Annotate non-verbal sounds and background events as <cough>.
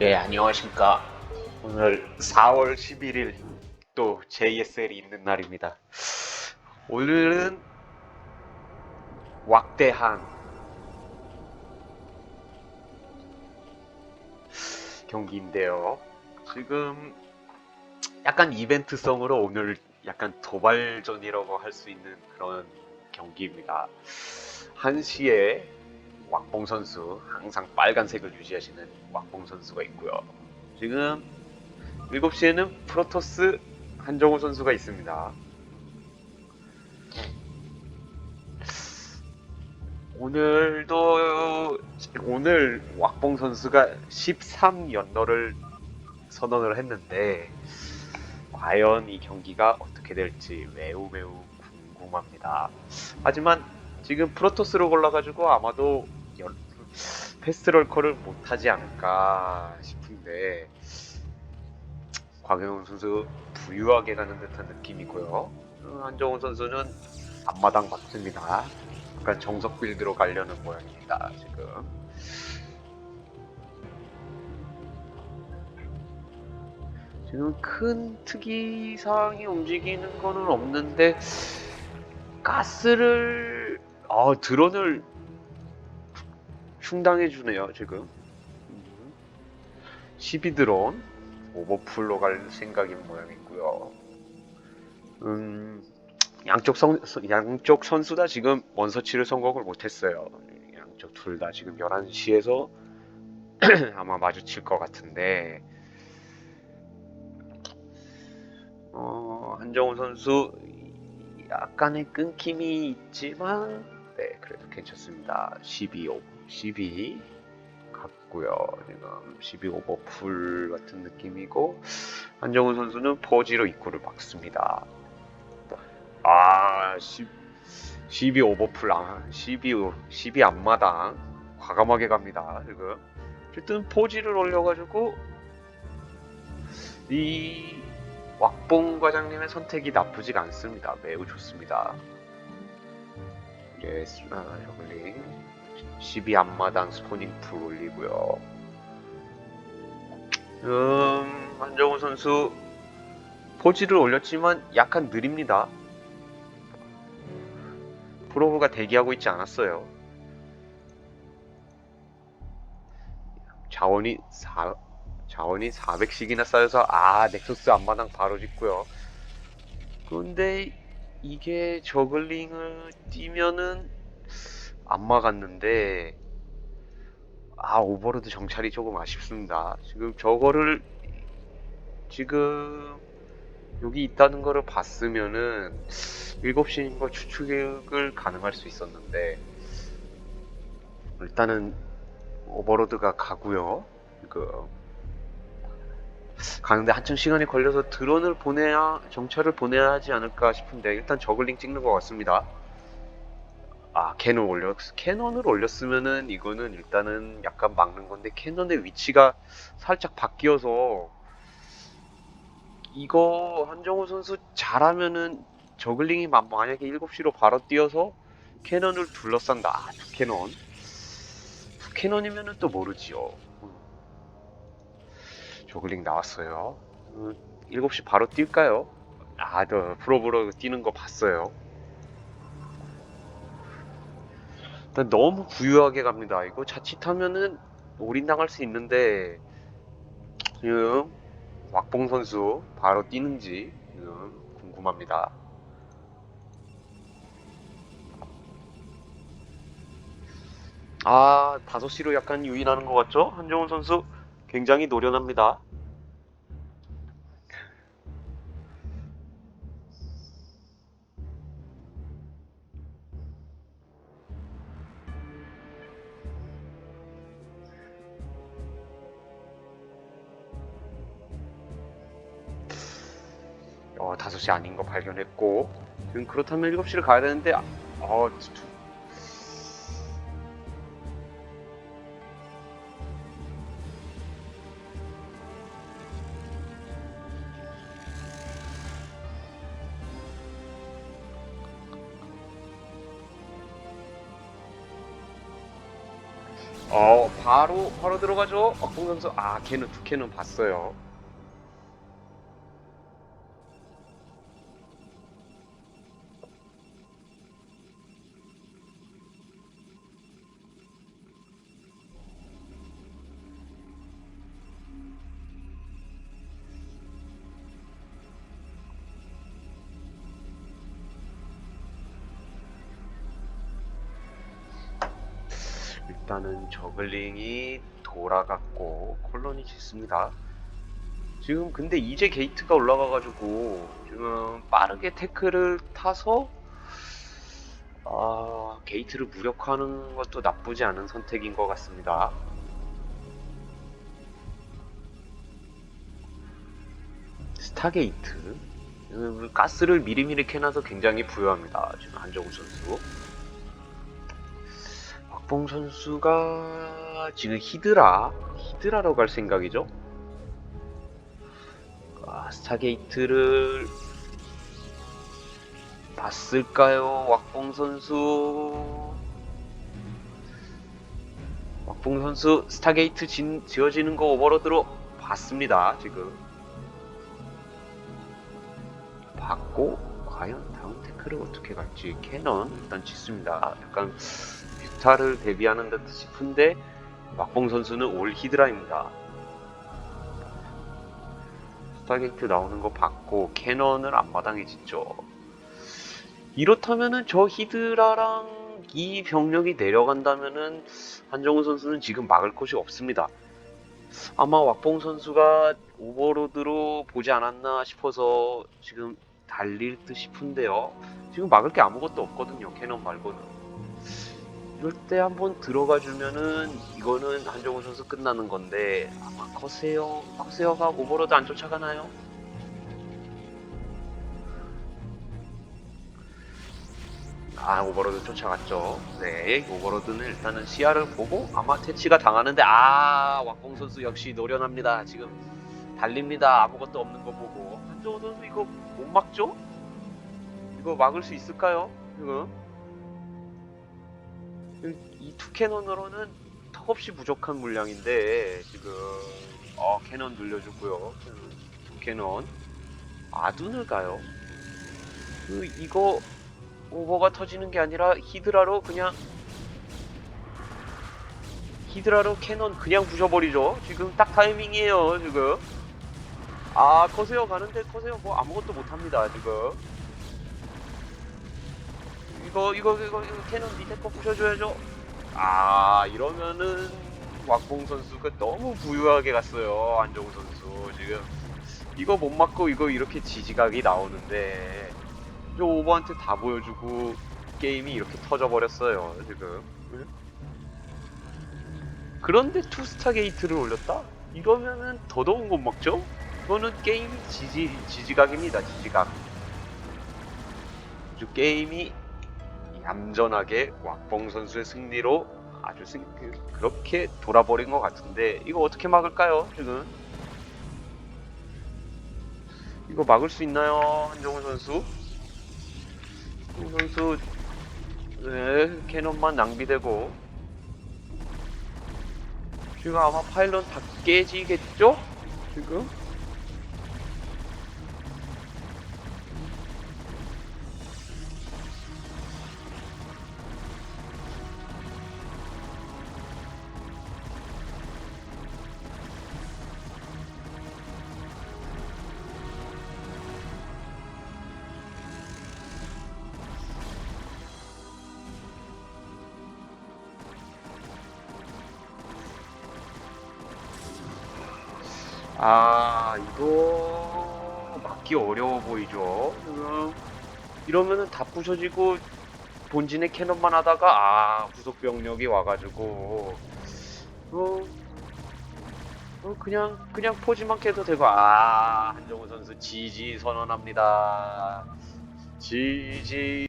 네, 안녕하십니까. 오늘 4월 11일 또 JSL이 있는 날입니다. 오늘은 왁대한 경기인데요. 지금 약간 이벤트성으로 오늘 약간 도발전이라고 할 수 있는 그런 경기입니다. 1시에 왁봉 선수 항상 빨간색을 유지하시는 왁봉 선수가 있고요. 지금 7시에는 프로토스 한정우 선수가 있습니다. 오늘도 오늘 왁봉 선수가 13연너를 선언을 했는데 과연 이 경기가 어떻게 될지 매우 매우 궁금합니다. 하지만 지금 프로토스로 골라가지고 아마도 연- 패스트럴커를 못하지 않을까 싶은데 곽영훈 선수 부유하게 가는 듯한 느낌이고요. 어, 한정훈 선수는 앞마당 맞습니다. 약간 정석 빌드로 가려는 모양입니다. 지금. 지금 큰 특이 사항이 움직이는 거는 없는데 가스를 어 드론을 흉당해 주네요 지금. 12드론 오버풀로 갈 생각인 모양이고요. 음 양쪽 선 양쪽 선수 다 지금 원서치를 성공을 못했어요. 양쪽 둘 다 지금 11시에서 <clears throat> 아마 마주칠 것 같은데. 어, 한정우 선수 약간의 끊김이 있지만 네 그래도 괜찮습니다. 12 오, 12 같고요 지금 12 오버풀 같은 느낌이고 한정우 선수는 포지로 입구를 막습니다 아 10, 12 오버풀 아, 12 12 앞마당 과감하게 갑니다 지금 어쨌든 포지를 올려가지고 이 왁봉 과장님의 선택이 나쁘지가 않습니다. 매우 좋습니다. 예, 아, 저글링 12 앞마당 스포닝 풀 올리고요. 음, 한정우 선수 포지를 올렸지만 약간 느립니다. 프로브가 대기하고 있지 않았어요. 자원이 4, 자원이 400씩이나 쌓여서 아 넥서스 앞마당 바로 짓고요 그런데 이게 저글링을 뛰면은 안 막았는데 아 오버로드 정찰이 조금 아쉽습니다 지금 저거를 지금 여기 있다는 거를 봤으면은 7시인 거 추측을 가능할 수 있었는데 일단은 오버로드가 가고요 그 가는데 한참 시간이 걸려서 드론을 보내야 정찰을 보내야 하지 않을까 싶은데 일단 저글링 찍는 것 같습니다. 아 캐논 올렸 캐논을 올렸으면은 이거는 일단은 약간 막는 건데 캐논의 위치가 살짝 바뀌어서 이거 한정우 선수 잘하면은 저글링이 마- 만약에 7시로 바로 뛰어서 캐논을 둘러싼다. 아, 두 캐논. 두 캐논이면은 또 모르지요. 저글링 나왔어요. 음, 7시 바로 뛸까요? 아, 저 프로브로 뛰는 거 봤어요. 너무 부유하게 갑니다. 이거 자칫하면은 올인당할 수 있는데 지금 왁봉 선수 바로 뛰는지 지금 궁금합니다. 아, 5시로 약간 유인하는 것 같죠? 한정훈 선수 굉장히 노련합니다. 어, 5시 아닌 거 발견했고 지금 그렇다면 7시를 가야 되는데 아, 어, 두- 어 바로 바로 들어가죠. 박봉 선수 아 걔는 두 캔은 봤어요. 일단은 저글링이 돌아갔고 콜론이 짓습니다. 지금 근데 이제 게이트가 올라가가지고 지금 빠르게 태클을 타서 아, 게이트를 무력화하는 것도 나쁘지 않은 선택인 것 같습니다. 스타게이트 음, 가스를 미리미리 캐놔서 굉장히 부유합니다. 지금 한정우 선수. 박봉 선수가 지금 히드라 히드라로 갈 생각이죠. 아, 스타게이트를 봤을까요, 왁봉 선수? 왁봉 선수 스타게이트 진, 지어지는 거 오버로드로 봤습니다. 지금 봤고 과연 다음 태클을 어떻게 갈지 캐넌 일단 짓습니다. 약간 뮤타를 대비하는 듯 싶은데 막봉 선수는 올 히드라입니다. 스타게이트 나오는 거 봤고 캐넌을 앞마당에 짓죠. 이렇다면은 저 히드라랑 이 병력이 내려간다면은 한정우 선수는 지금 막을 곳이 없습니다. 아마 왁봉 선수가 오버로드로 보지 않았나 싶어서 지금 달릴 듯 싶은데요. 지금 막을 게 아무것도 없거든요. 캐논 말고는. 이럴 때 한번 들어가 주면은 이거는 한정우 선수 끝나는 건데 아마 커세어 커세어가 오버로드 안 쫓아가나요? 아 오버로드 쫓아갔죠. 네 오버로드는 일단은 시야를 보고 아마 퇴치가 당하는데 아 왁봉 선수 역시 노련합니다. 지금 달립니다. 아무것도 없는 거 보고 한정우 선수 이거 못 막죠? 이거 막을 수 있을까요? 지금 이 투 캐논으로는 턱없이 부족한 물량인데 지금 어 캐논 늘려주고요. 두 캐논 아둔을 가요. 그 이거 오버가 터지는 게 아니라 히드라로 그냥 히드라로 캐논 그냥 부셔버리죠. 지금 딱 타이밍이에요. 지금 아 커세어 가는데 커세어 뭐 아무것도 못합니다. 지금 이거 이거 이거, 이거 캐논 밑에 거 부셔줘야죠. 아 이러면은 왁봉 선수가 너무 부유하게 갔어요. 안정우 선수 지금 이거 못 맞고 이거 이렇게 지지각이 나오는데 저 오버한테 다 보여주고 게임이 이렇게 터져버렸어요. 지금 응? 그런데 투스타 게이트를 올렸다? 이러면은 더더욱 못 먹죠? 이거는 게임 지지 지지각입니다. 지지각. 게임이 얌전하게 왁봉 선수의 승리로 아주 승, 그, 그렇게 돌아버린 것 같은데 이거 어떻게 막을까요 지금 이거 막을 수 있나요 한정우 선수? 한정우 선수 네, 캐논만 낭비되고. 지금 아마 파일럿 다 깨지겠죠? 지금 아 이거 막기 어려워 보이죠? 이러면은 다 부셔지고 본진의 캐논만 하다가 아 부속 병력이 와가지고. 어, 어 그냥 그냥 포지만 캐도 되고. 아 한정우 선수 지지 선언합니다. 지지